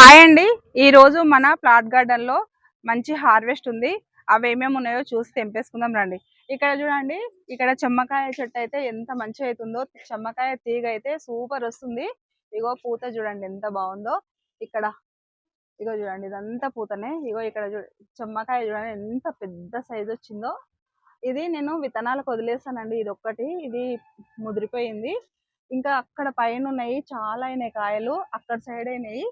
Hi అండి. ఈ రోజు మన ప్లాట్ గార్డెన్లో మంచి హార్వెస్ట్ ఉంది. అవి ఏమేమి ఉన్నాయో చూసి తెంపేసుకుందాం రండి. ఇక్కడ చూడండి ఇక్కడ చెమ్మకాయ చెట్టు అయితే ఎంత మంచిగా అవుతుందో చెమ్మకాయ తీగ అయితే సూపర్ వస్తుంది. ఇగో పూత చూడండి ఎంత బాగుందో. ఇక్కడ ఇగో చూడండి ఇదంతా పూతనే. ఇగో ఇక్కడ చూ చెమ్మకాయ చూడండి ఎంత పెద్ద సైజు వచ్చిందో. ఇది నేను విత్తనాలకు వదిలేసానండి ఇది ఒక్కటి. ఇది ముదిరిపోయింది. ఇంకా అక్కడ పైన ఉన్నాయి చాలా అయినాయి కాయలు. అక్కడ సైడ్ అయినాయి.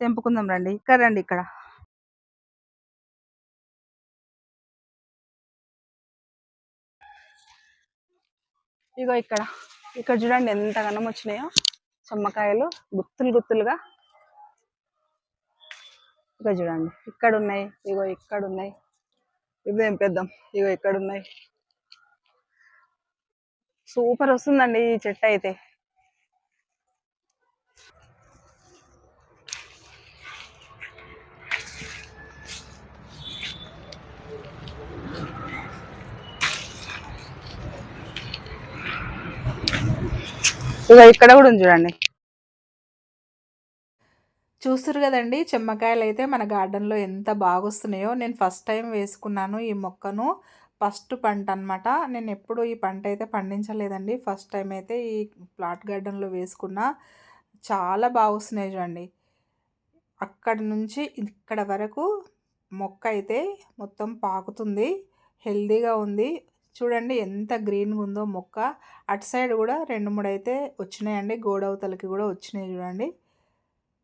తెంపుకుందాం రండి. ఇక్కడ రండి ఇక్కడ. ఇగో ఇక్కడ. ఇక్కడ చూడండి ఎంత గనం వచ్చినాయో. చెమ్మకాయలు గుత్తులు గుత్తులుగా. ఇక చూడండి. ఇక్కడ ఉన్నాయి ఇగో ఇక్కడ ఉన్నాయి ఇవి తెంపేద్దాం. ఇగో ఇక్కడ ఉన్నాయి సూపర్ వస్తుందండి ఈ చెట్టు అయితే. ఇక ఇక్కడ కూడా ఉంది చూడండి. చూస్తురు కదండి చెమ్మకాయలు అయితే మన గార్డెన్లో ఎంత బాగా వస్తున్నాయో నేను ఫస్ట్ టైం వేసుకున్నాను ఈ మొక్కను. ఫస్ట్ పంట అనమాట నేను ఎప్పుడు ఈ పంట అయితే పండించలేదండి. ఫస్ట్ టైం అయితే ఈ ప్లాట్ గార్డెన్లో వేసుకున్న. చాలా బాగొస్తున్నాయి చూడండి. అక్కడి నుంచి ఇక్కడ వరకు మొక్క అయితే మొత్తం పాకుతుంది. హెల్దీగా ఉంది. చూడండి ఎంత గ్రీన్గా ఉందో మొక్క. అటు సైడ్ కూడా రెండు మూడు అయితే వచ్చినాయండి. గోడ అవతలకి కూడా వచ్చినాయి చూడండి.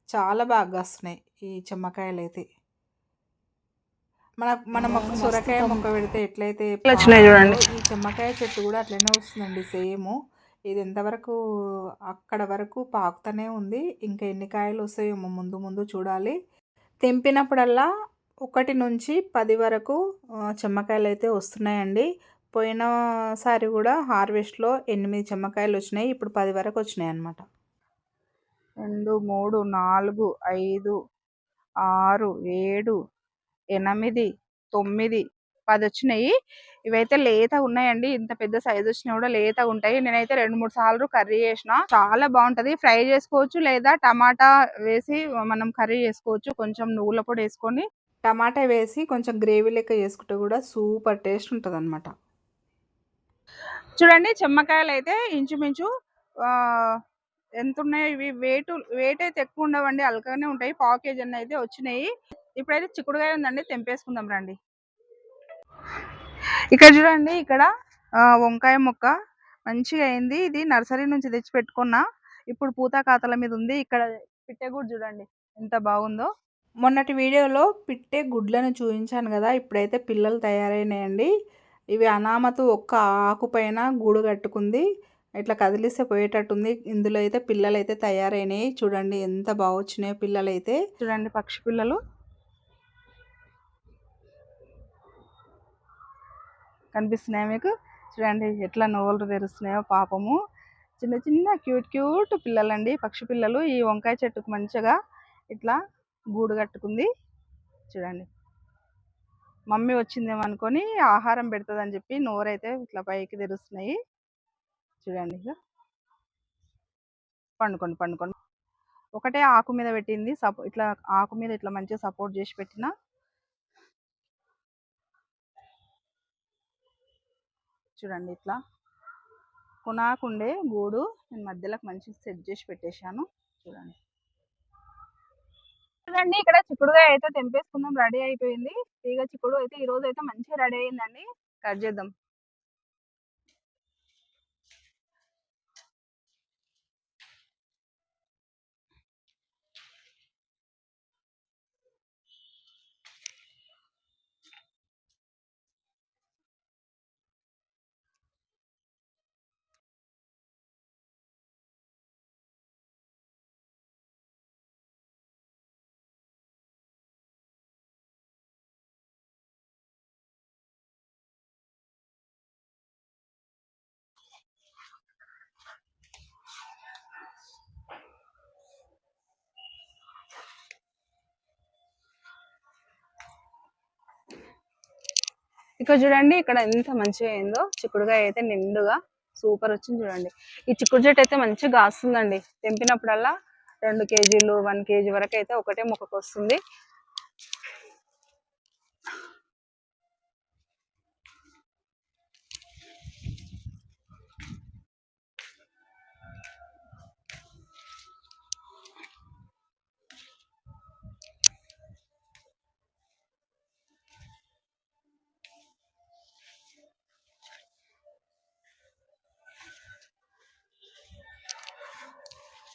చాలా బాగా వస్తున్నాయి ఈ చెమ్మకాయలు అయితే. మన మన మొక్క సొరకాయ మొక్క పెడితే ఎట్లయితే వచ్చినాయి చూడండి. ఈ చెమ్మకాయ చెట్టు కూడా అట్లనే వస్తుందండి సేమ్. ఇది ఎంతవరకు అక్కడ వరకు పాకుతూనే ఉంది. ఇంకా ఎన్ని కాయలు వస్తాయో ముందు ముందు చూడాలి. తెంపినప్పుడల్లా ఒకటి నుంచి పది వరకు చెమ్మకాయలు అయితే వస్తున్నాయండి. పోయినసారి కూడా హార్వెస్ట్లో ఎనిమిది చెమ్మకాయలు వచ్చినాయి ఇప్పుడు పది వరకు వచ్చినాయి అన్నమాట. రెండు మూడు నాలుగు ఐదు ఆరు ఏడు ఎనిమిది తొమ్మిది పది వచ్చినాయి. ఇవైతే లేత ఉన్నాయండి. ఇంత పెద్ద సైజ్ వచ్చినాయి కూడా లేత ఉంటాయి. నేనైతే రెండు మూడు సార్లు కర్రీ చేసిన. చాలా బాగుంటది. ఫ్రై చేసుకోవచ్చు లేదా టమాటా వేసి మనం కర్రీ చేసుకోవచ్చు. కొంచెం నువ్వుల పొడి వేసుకొని టమాటా వేసి కొంచెం గ్రేవీ లెక్క చేసుకుంటే కూడా సూపర్ టేస్ట్ ఉంటుంది అనమాట చూడండి చెమ్మకాయలు అయితే ఇంచుమించు ఎంత ఉన్నాయో ఇవి? వెయిట్ వెయిట్ అయితే ఎక్కువ ఉండవండి అల్కగానే ఉంటాయి. పావు కేజీ అయితే వచ్చినాయి. ఇప్పుడైతే చిక్కుడుకాయ ఉందండి తెంపేసుకుందాం రండి. ఇక్కడ చూడండి ఇక్కడ వంకాయ మొక్క మంచిగా అయింది. ఇది నర్సరీ నుంచి తెచ్చి పెట్టుకున్నా. ఇప్పుడు పూత కాతల మీద ఉంది. ఇక్కడ పిట్టె గుడ్ చూడండి ఎంత బాగుందో. మొన్నటి వీడియోలో పిట్టే గుడ్లను చూపించాను కదా ఇప్పుడైతే పిల్లలు తయారైనాయండి. ఇవి అనామతు ఒక్క ఆకుపైన గూడు కట్టుకుంది. ఇట్లా కదిలిస్తే పోయేటట్టుంది. ఇందులో అయితే పిల్లలు అయితే తయారైనాయి. చూడండి ఎంత బాగా వచ్చినాయో పిల్లలు అయితే చూడండి పక్షి పిల్లలు. కనిపిస్తున్నాయి మీకు? చూడండి ఎట్లా నోళ్ళు తెరుస్తున్నాయో పాపము. చిన్న చిన్న క్యూట్ క్యూట్ పిల్లలండి. పక్షి పిల్లలు. ఈ వంకాయ చెట్టుకు మంచిగా ఇట్లా గూడు కట్టుకుంది. చూడండి. మమ్మీ వచ్చిందేమో అనుకొని ఆహారం పెడుతుందని చెప్పి నోరైతే ఇట్లా పైకి తెరుస్తున్నాయి. చూడండి ఇక పండుకోండి పండుకోండి. ఒకటే ఆకు మీద పెట్టింది. సపో ఇట్లా ఆకు మీద ఇట్లా మంచిగా సపోర్ట్ చేసి పెట్టిన. చూడండి ఇట్లా. కొనాకుండే గూడు నేను మధ్యలోకి మంచిగా సెట్ చేసి పెట్టేశాను. చూడండి. చూడండి ఇక్కడ చిక్కుడుగా అయితే తెంపేసుకుందాం. రెడీ అయిపోయింది. తీగ చిక్కుడు అయితే ఈ రోజు అయితే మంచిగా రెడీ అయిందండి. కట్ చేద్దాం. ఇక్కడ చూడండి ఇక్కడ ఎంత మంచిగా అయిందో. చిక్కుడుగా అయితే నిండుగా సూపర్ వచ్చింది చూడండి. ఈ చిక్కుడు చెట్టు అయితే మంచిగా కాస్తుందండి. తెంపినప్పుడల్లా రెండు కేజీలు వన్ కేజీ వరకు అయితే ఒకటే మొక్కకు వస్తుంది.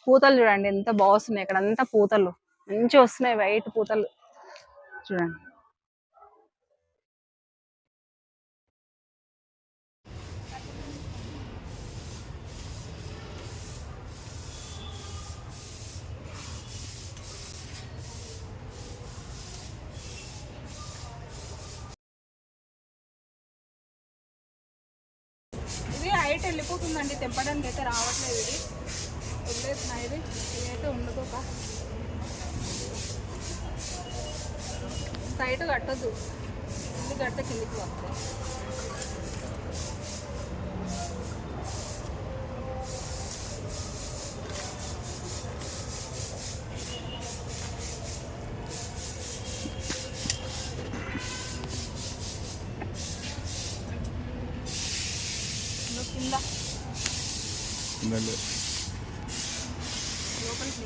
పూతలు చూడండి ఎంత బాగున్నాయి ఇక్కడ అంతా పూతలు. మంచిగా వస్తున్నాయి వైట్ పూతలు. చూడండి. ఇది హైట్ వెళ్ళిపోతుందండి తెంపడానికి అయితే రావట్లేదు ఇది. వదిలేస్తున్నాయి ఇది ఇదైతే ఉండదు ఒక టైట్ కట్టద్దు ఇది కట్ట కిందికి వస్తాయి ఇదిగో కింద లోపలికి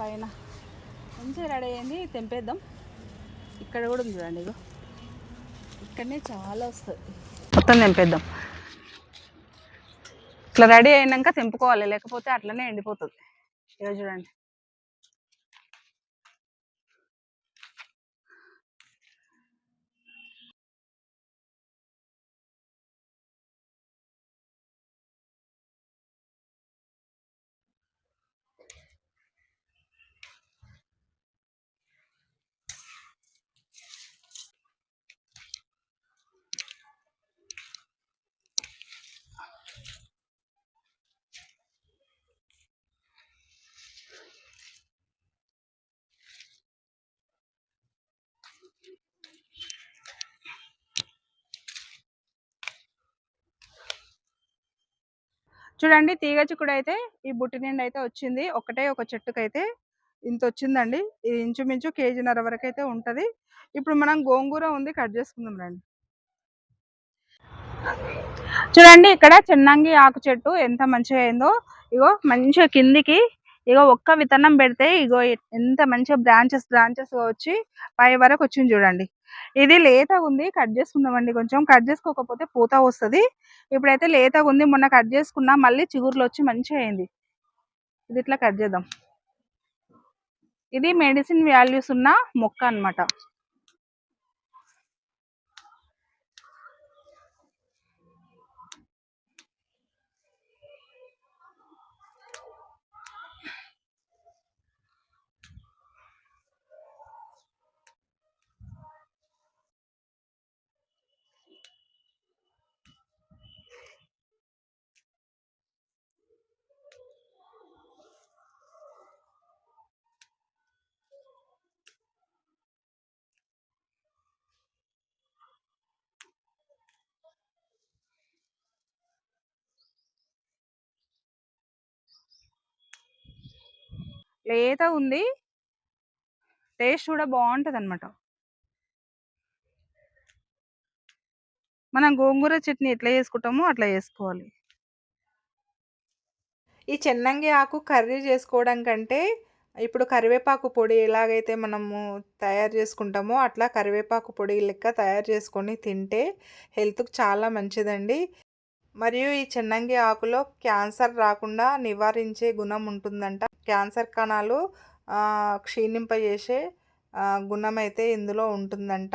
పైన. మంచిగా రెడీ అయింది తెంపేద్దాం. ఇక్కడ కూడా ఉంది చూడండి ఇగో. ఇక్కడనే చాలా వస్తుంది మొత్తం తెంపేద్దాం. ఇట్లా రెడీ అయినాక తెంపుకోవాలి లేకపోతే అట్లనే ఎండిపోతుంది. ఇగో చూడండి. చూడండి తీగ చిక్కుడు అయితే ఈ బుట్టి నిండి అయితే వచ్చింది. ఒకటే ఒక చెట్టుకైతే ఇంత వచ్చిందండి ఇది ఇంచుమించు కేజీన్నర వరకు అయితే ఉంటది. ఇప్పుడు మనం గోంగూర ఉంది కట్ చేసుకుందాం రండి. చూడండి ఇక్కడ చెన్నంగి ఆకు చెట్టు ఎంత మంచిగా అయిందో. ఇగో మంచిగా కిందికి ఇగో ఒక్క విత్తనం పెడితే ఇగో ఎంత మంచిగా బ్రాంచెస్ బ్రాంచెస్ వచ్చి పై వరకు వచ్చింది చూడండి. ఇది లేతగా ఉంది కట్ చేసుకుందామండి కొంచెం. కట్ చేసుకోకపోతే పూత వస్తుంది. ఇప్పుడైతే లేతగా ఉంది మొన్న కట్ చేసుకున్నా మళ్ళీ చిగురులో వచ్చి మంచిగా అయింది. ఇది ఇట్లా కట్ చేద్దాం. ఇది మెడిసిన్ వాల్యూస్ ఉన్న మొక్క అన్నమాట. లేత ఉంది. టేస్ట్ కూడా బాగుంటుంది అనమాట మనం గోంగూర చట్నీ ఎట్లా చేసుకుంటామో అట్లా చేసుకోవాలి. ఈ చెన్నంగి ఆకు కర్రీ చేసుకోవడం కంటే ఇప్పుడు కరివేపాకు పొడి ఎలాగైతే మనము తయారు చేసుకుంటామో అట్లా కరివేపాకు పొడి లెక్క తయారు చేసుకొని తింటే హెల్త్కి చాలా మంచిదండి. మరియు ఈ చెన్నంగి ఆకులో క్యాన్సర్ రాకుండా నివారించే గుణం ఉంటుందంట. క్యాన్సర్ కణాలు క్షీణింపజేసే గుణం అయితే ఇందులో ఉంటుందంట.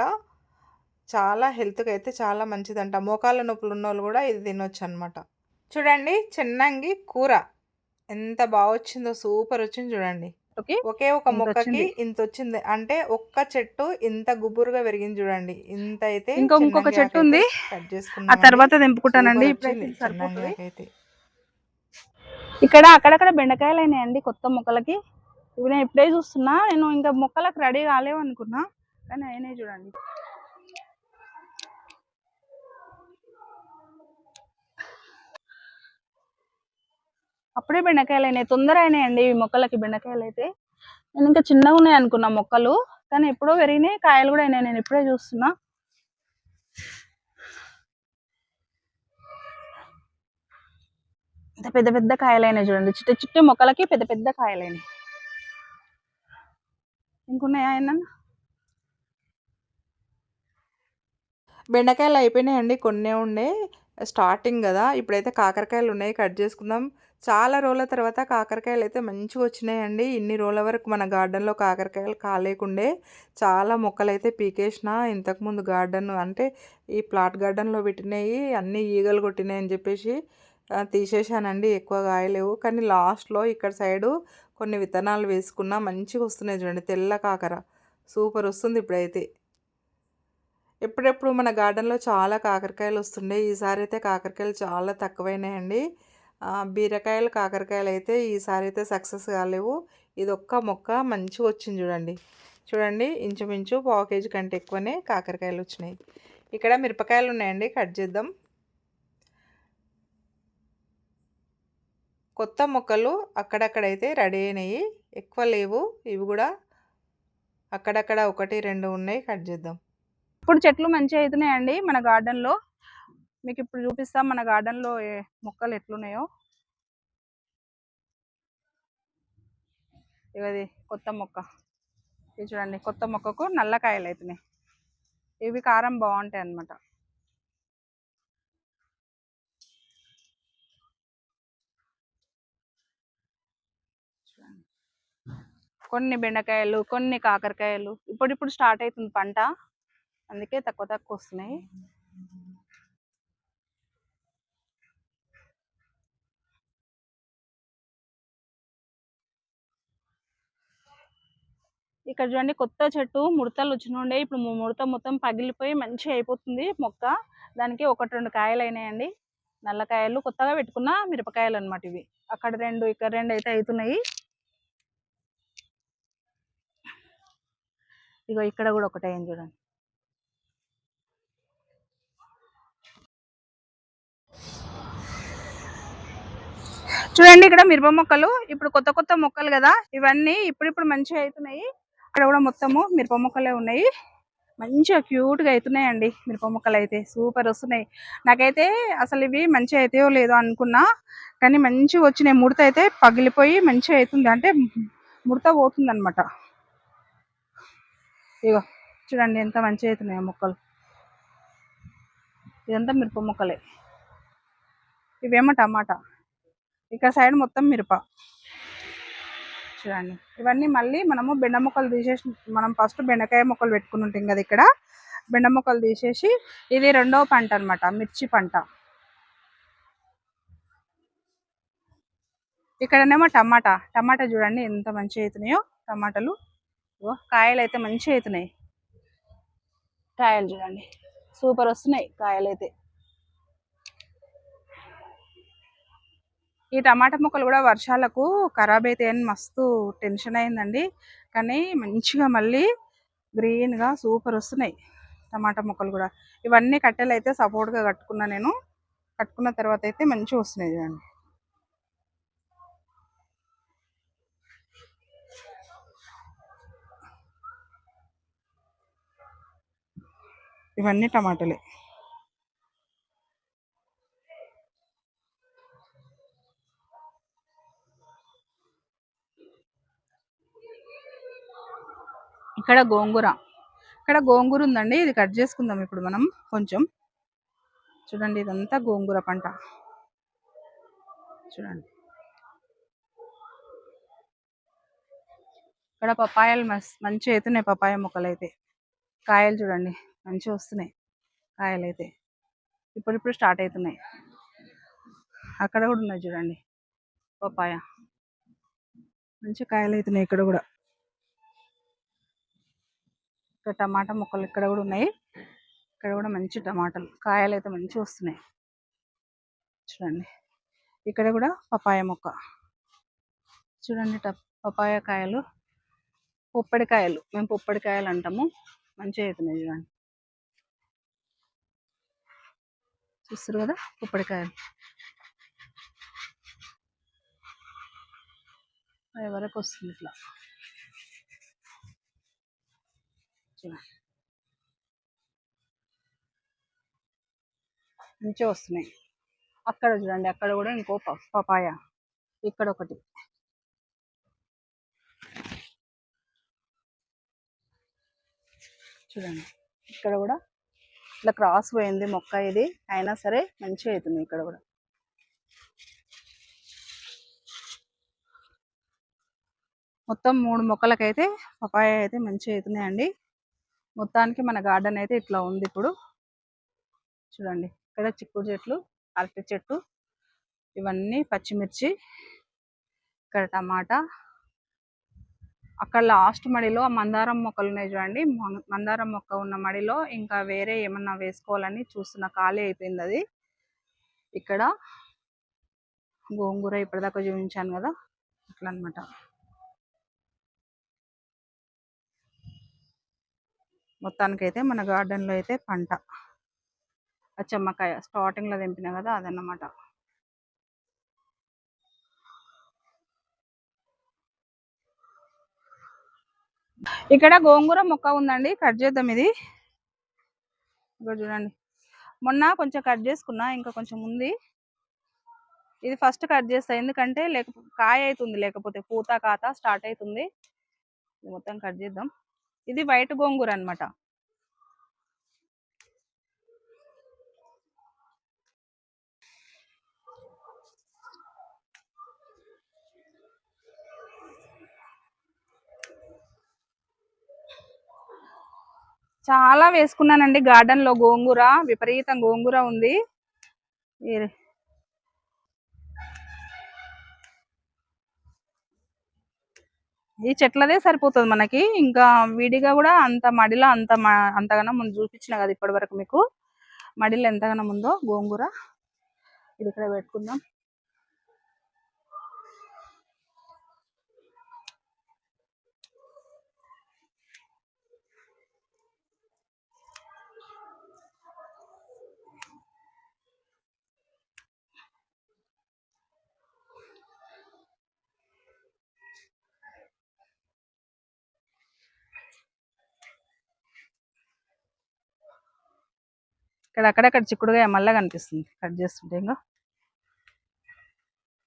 చాలా హెల్త్కి అయితే చాలా మంచిదంట. మోకాళ్ళ నొప్పులు ఉన్న వాళ్ళు కూడా ఇది తినొచ్చు అనమాట చూడండి చెన్నంగి కూర. ఎంత బాగా వచ్చిందో సూపర్ వచ్చింది చూడండి. ఒకే ఒక మొక్కకి. ఇంత వచ్చింది. అంటే ఒక్క చెట్టు ఇంత గుబురుగా పెరిగింది చూడండి. ఇంత అయితే ఇంకా ఇంకొక చెట్టు ఉంది. కట్ ఆ చేసుకున్నామండి. తర్వాత తెంపుకుంటానండి. ఇక్కడ అక్కడక్కడ బెండకాయలు అయినాయండి కొత్త మొక్కలకి. ఇవి నేను ఇప్పుడే చూస్తున్నా. నేను ఇంకా మొక్కలకు రెడీ కాలేవు అనుకున్నా కానీ అయినాయి చూడండి. అప్పుడే బెండకాయలు అయినాయి. తొందర అయినాయండి ఈ మొక్కలకి బెండకాయలు అయితే. నేను ఇంకా చిన్నగా ఉన్నాయి అనుకున్నా మొక్కలు. కానీ ఎప్పుడో పెరిగినాయి. కాయలు కూడా అయినాయి. నేను ఇప్పుడే చూస్తున్నా. ఇంత పెద్ద పెద్ద కాయలైనా చూడండి. చిట్ట చిట్ట మొక్కలకి పెద్ద పెద్ద కాయలైనాయి. ఇంకున్నాయా ఆయన బెండకాయలు అయిపోయినాయండి కొన్నే ఉండే. స్టార్టింగ్ కదా ఇప్పుడైతే కాకరకాయలు ఉన్నాయి కట్ చేసుకుందాం. చాలా రోజుల తర్వాత కాకరకాయలు అయితే మంచిగా వచ్చినాయండి. ఇన్ని రోజుల వరకు మన గార్డెన్లో కాకరకాయలు కాలేకుండే. చాలా మొక్కలు అయితే పీకేసిన ఇంతకుముందు గార్డెన్ అంటే ఈ ప్లాట్ గార్డెన్లో పెట్టినాయి అన్నీ ఈగలు కొట్టినాయి అని చెప్పేసి తీసేసానండి తీసేశానండి. ఎక్కువ కాయలేవు కానీ లాస్ట్లో ఇక్కడ సైడు కొన్ని విత్తనాలు వేసుకున్నా మంచిగా వస్తున్నాయి చూడండి. తెల్ల కాకర. సూపర్ వస్తుంది ఇప్పుడైతే. ఎప్పుడెప్పుడు మన గార్డెన్లో చాలా కాకరకాయలు వస్తుండే ఈసారి అయితే కాకరకాయలు చాలా తక్కువైనాయండి. బీరకాయలు కాకరకాయలు అయితే ఈసారి అయితే సక్సెస్ కాలేవు. ఇది ఒక్క మొక్క మంచిగా వచ్చింది చూడండి. చూడండి ఇంచుమించు పావు కేజీ కంటే ఎక్కువనే కాకరకాయలు వచ్చినాయి. ఇక్కడ మిరపకాయలు ఉన్నాయండి. కట్ చేద్దాం. కొత్త మొక్కలు అక్కడక్కడైతే రెడీ అయినాయి. ఎక్కువ లేవు. ఇవి కూడా అక్కడక్కడ ఒకటి రెండు ఉన్నాయి. కట్ చేద్దాం. ఇప్పుడు చెట్లు మంచిగా అవుతున్నాయండి మన గార్డెన్లో. మీకు ఇప్పుడు చూపిస్తాం మన గార్డెన్లో ఏ మొక్కలు ఎట్లున్నాయో. ఇవది కొత్త మొక్క. ఇది చూడండి కొత్త మొక్కకు నల్లకాయలు అవుతున్నాయి ఇవి కారం బాగుంటాయి అన్నమాట. కొన్ని బెండకాయలు కొన్ని కాకరకాయలు ఇప్పుడిప్పుడు స్టార్ట్ అవుతుంది పంట. అందుకే తక్కువ తక్కువ వస్తున్నాయి. ఇక్కడ చూడండి కొత్త చెట్టు ముడతలు వచ్చినుండే. ఇప్పుడు ముడత మొత్తం పగిలిపోయి మంచిగా అయిపోతుంది మొక్క. దానికి ఒకటి రెండు కాయలు అయినాయండి. నల్ల కాయలు కొత్తగా పెట్టుకున్న మిరపకాయలు అనమాట ఇవి. అక్కడ రెండు ఇక్కడ రెండు అయితే అవుతున్నాయి. ఇగో ఇక్కడ కూడా ఒకటే అయింది చూడండి. చూడండి ఇక్కడ మిరప మొక్కలు ఇప్పుడు కొత్త కొత్త మొక్కలు కదా ఇవన్నీ ఇప్పుడిప్పుడు మంచిగా అవుతున్నాయి అక్కడ కూడా మొత్తము మిరప మొక్కలే ఉన్నాయి. మంచిగా క్యూట్గా అవుతున్నాయండి మిరప మొక్కలు అయితే సూపర్ వస్తున్నాయి. నాకైతే అసలు ఇవి మంచిగా అవుతాయో లేదో అనుకున్నా కానీ మంచిగా వచ్చినాయి. ముడత అయితే పగిలిపోయి మంచిగా అవుతుంది అంటే ముడత పోతుంది అనమాట ఇగో చూడండి ఎంత మంచిగా అవుతున్నాయి మొక్కలు. ఇదంతా మిరప మొక్కలే. ఇవేమో టమాటా. ఇక్కడ సైడ్ మొత్తం మిరప. చూడండి. ఇవన్నీ మళ్ళీ మనము బెండ మొక్కలు తీసేసి మనం ఫస్ట్ బెండకాయ మొక్కలు పెట్టుకుని ఉంటాం కదా ఇక్కడ. బెండ మొక్కలు తీసేసి ఇది రెండవ పంట అనమాట మిర్చి పంట. ఇక్కడనేమో టమాటా. టమాటా చూడండి ఎంత మంచిగా అవుతున్నాయో టమాటాలు. కాయలు అయితే మంచిగా అవుతున్నాయి కాయలు చూడండి. సూపర్ వస్తున్నాయి కాయలు అయితే ఈ టమాటా మొక్కలు కూడా వర్షాలకు ఖరాబ్ అవుతాయని మస్తు టెన్షన్ అయిందండి. కానీ మంచిగా మళ్ళీ గ్రీన్గా సూపర్ వస్తున్నాయి టమాటా మొక్కలు కూడా. ఇవన్నీ కట్టెలు అయితే సపోర్ట్గా కట్టుకున్నా నేను. కట్టుకున్న తర్వాత అయితే మంచిగా వస్తున్నాయి చూడండి. ఇవన్నీ టమాటాలే. ఇక్కడ గోంగూర. ఇక్కడ గోంగూర ఉందండి ఇది కట్ చేసుకుందాం ఇప్పుడు మనం కొంచెం. చూడండి ఇదంతా గోంగూర పంట. చూడండి. ఇక్కడ పపాయాలు మస్ మంచిగా అవుతున్నాయి పపాయ మొక్కలు అయితే కాయలు చూడండి. మంచిగా వస్తున్నాయి కాయలు అయితే. ఇప్పుడిప్పుడు స్టార్ట్ అవుతున్నాయి అక్కడ కూడా ఉన్నాయి చూడండి పపాయ మంచి కాయలు అవుతున్నాయి ఇక్కడ కూడా. ఇక్కడ టమాటా మొక్కలు ఇక్కడ కూడా ఉన్నాయి. ఇక్కడ కూడా మంచి టమాటాలు. కాయలు అయితే మంచిగా వస్తున్నాయి. చూడండి. ఇక్కడ కూడా పపాయ మొక్క. చూడండి పపాయ కాయలు. పొప్పడికాయలు మేము పొప్పడికాయలు అంటాము. మంచిగా అవుతున్నాయి చూడండి. చూస్తారు కదా పొప్పడికాయలు పై వరకు వస్తుంది ఇట్లా. చూడండి మంచిగా వస్తున్నాయి. అక్కడ చూడండి అక్కడ కూడా ఇంకో ప- పపాయ. ఇక్కడ ఒకటి. చూడండి ఇక్కడ కూడా ఇట్లా క్రాస్ పోయింది మొక్క ఇది అయినా సరే మంచిగా అవుతుంది ఇక్కడ కూడా. మొత్తం మూడు మొక్కలకైతే పపాయ అయితే మంచిగా అవుతున్నాయండి మొత్తానికి మన గార్డెన్ అయితే ఇట్లా ఉంది ఇప్పుడు. చూడండి ఇక్కడ చిక్కుడు చెట్లు అరటి చెట్టు ఇవన్నీ పచ్చిమిర్చి ఇక్కడ టమాటా అక్కడ లాస్ట్ మడిలో మందారం మొక్కలు ఉన్నాయి చూడండి. మందారం మొక్క ఉన్న మడిలో ఇంకా వేరే ఏమన్నా వేసుకోవాలని చూస్తున్న ఖాళీ అయిపోయింది అది. ఇక్కడ గోంగూర ఇప్పటిదాకా చూపించాను కదా. అట్లా అనమాట మొత్తానికైతే మన గార్డెన్లో అయితే పంట. ఆ చెమ్మకాయ స్టార్టింగ్లో తెంపిన కదా అదన్నమాట. ఇక్కడ గోంగూర మొక్క ఉందండి కట్ చేద్దాం ఇది. ఇక్కడ చూడండి. మొన్న కొంచెం కట్ చేసుకున్నా ఇంకా కొంచెం ఉంది. ఇది ఫస్ట్ కట్ చేస్తా ఎందుకంటే లేక కాయ అవుతుంది లేకపోతే పూత కాత స్టార్ట్ అవుతుంది ఇది మొత్తం కట్ చేద్దాం. ఇది వైట్ గోంగూర అన్నమాట. చాలా వేసుకున్నానండి గార్డెన్లో గోంగూర విపరీతం గోంగూర ఉంది. ఈ- చెట్లదే సరిపోతుంది మనకి. ఇంకా విడిగా కూడా అంత మడిలో అంత మ- అంతగానో ముందు చూపించిన కదా ఇప్పటి వరకు మీకు. మడిలో ఎంతగానో ఉందో గోంగూర. ఇది ఇక్కడ పెట్టుకుందాం. ఇక్కడ అక్కడక్కడ చిక్కుడుగాయ మళ్ళా కనిపిస్తుంది కట్ చేస్తుంటే ఇంకా.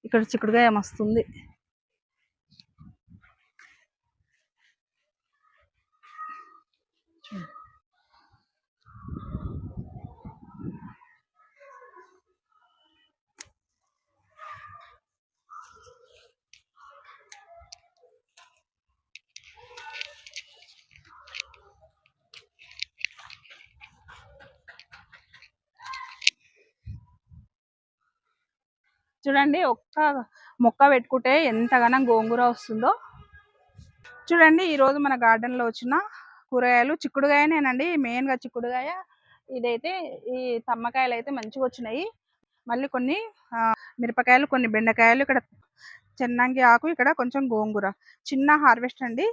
ఇక్కడ చిక్కుడుగా మస్తుంది. చూడండి ఒక్క మొక్క పెట్టుకుంటే ఎంతగానో గోంగూర వస్తుందో. చూడండి ఈ రోజు మన గార్డెన్లో వచ్చిన కూరగాయలు చిక్కుడుగాయనేనండి మెయిన్గా చిక్కుడుగాయ. ఇదైతే ఈ తమ్మకాయలు అయితే మంచిగా వచ్చినాయి. మళ్ళీ కొన్ని ఆ, మిరపకాయలు కొన్ని బెండకాయలు ఇక్కడ చెన్నంగి ఆకు ఇక్కడ కొంచెం గోంగూర. చిన్న హార్వెస్ట్ అండి.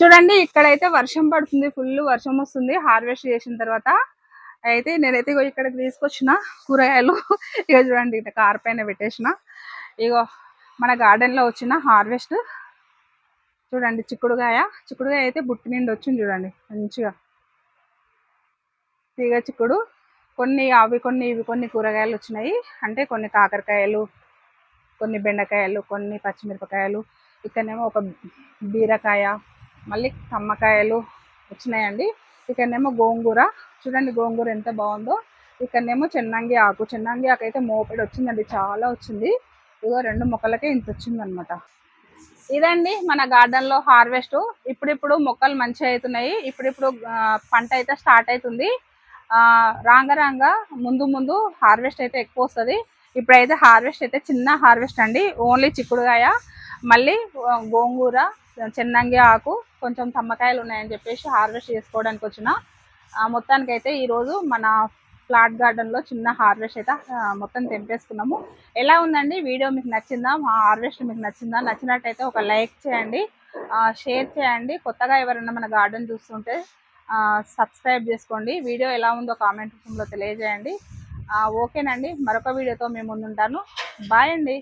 చూడండి ఇక్కడైతే వర్షం పడుతుంది ఫుల్ వర్షం వస్తుంది. హార్వెస్ట్ చేసిన తర్వాత అయితే నేనైతే ఇగో ఇక్కడికి తీసుకొచ్చిన కూరగాయలు. ఇక చూడండి ఇట్లా కార్ పైన పెట్టేసిన. ఇగో మన గార్డెన్లో లో వచ్చిన హార్వెస్ట్ చూడండి చిక్కుడుగాయ. చిక్కుడుగాయ అయితే బుట్టి నిండి వచ్చింది చూడండి మంచిగా. తీగ చిక్కుడు. కొన్ని అవి కొన్ని ఇవి కొన్ని కూరగాయలు వచ్చినాయి. అంటే కొన్ని కాకరకాయలు కొన్ని బెండకాయలు కొన్ని పచ్చిమిరపకాయలు. ఇక్కడనేమో ఒక బీరకాయ మళ్ళీ కమ్మకాయలు వచ్చినాయండి. ఇక్కడనేమో గోంగూర. చూడండి గోంగూర ఎంత బాగుందో. ఇక్కడనేమో చెన్నంగి ఆకు. చెన్నంగి ఆకు అయితే మోపెడు వచ్చిందండి. చాలా వచ్చింది. ఇదిగో రెండు మొక్కలకే ఇంత వచ్చింది అనమాట ఇదండి మన గార్డెన్లో హార్వెస్ట్. ఇప్పుడిప్పుడు మొక్కలు మంచిగా అవుతున్నాయి ఇప్పుడిప్పుడు పంట అయితే స్టార్ట్ అవుతుంది. రాంగరాంగా రాంగ రాంగ ముందు ముందు హార్వెస్ట్ అయితే ఎక్కువ వస్తుంది. ఇప్పుడైతే హార్వెస్ట్ అయితే చిన్న హార్వెస్ట్ అండి. ఓన్లీ చిక్కుడుగాయ మళ్ళీ గోంగూర చెన్నంగి ఆకు కొంచెం తమ్మకాయలు ఉన్నాయని చెప్పేసి హార్వెస్ట్ చేసుకోవడానికి వచ్చిన. మొత్తానికి మొత్తానికైతే ఈరోజు మన ఫ్లాట్ గార్డెన్లో చిన్న హార్వెస్ట్ అయితే మొత్తం తెంపేసుకున్నాము. ఎలా ఉందండి? వీడియో మీకు నచ్చిందా? మా హార్వెస్ట్ మీకు నచ్చిందా? నచ్చినట్టయితే ఒక లైక్ చేయండి. షేర్ చేయండి. కొత్తగా ఎవరైనా మన గార్డెన్ చూస్తుంటే సబ్స్క్రైబ్ చేసుకోండి. వీడియో ఎలా ఉందో కామెంట్ రూపంలో తెలియజేయండి. ఓకేనండి. మరొక వీడియోతో మేము ముందుంటాను. బాయ్ అండి.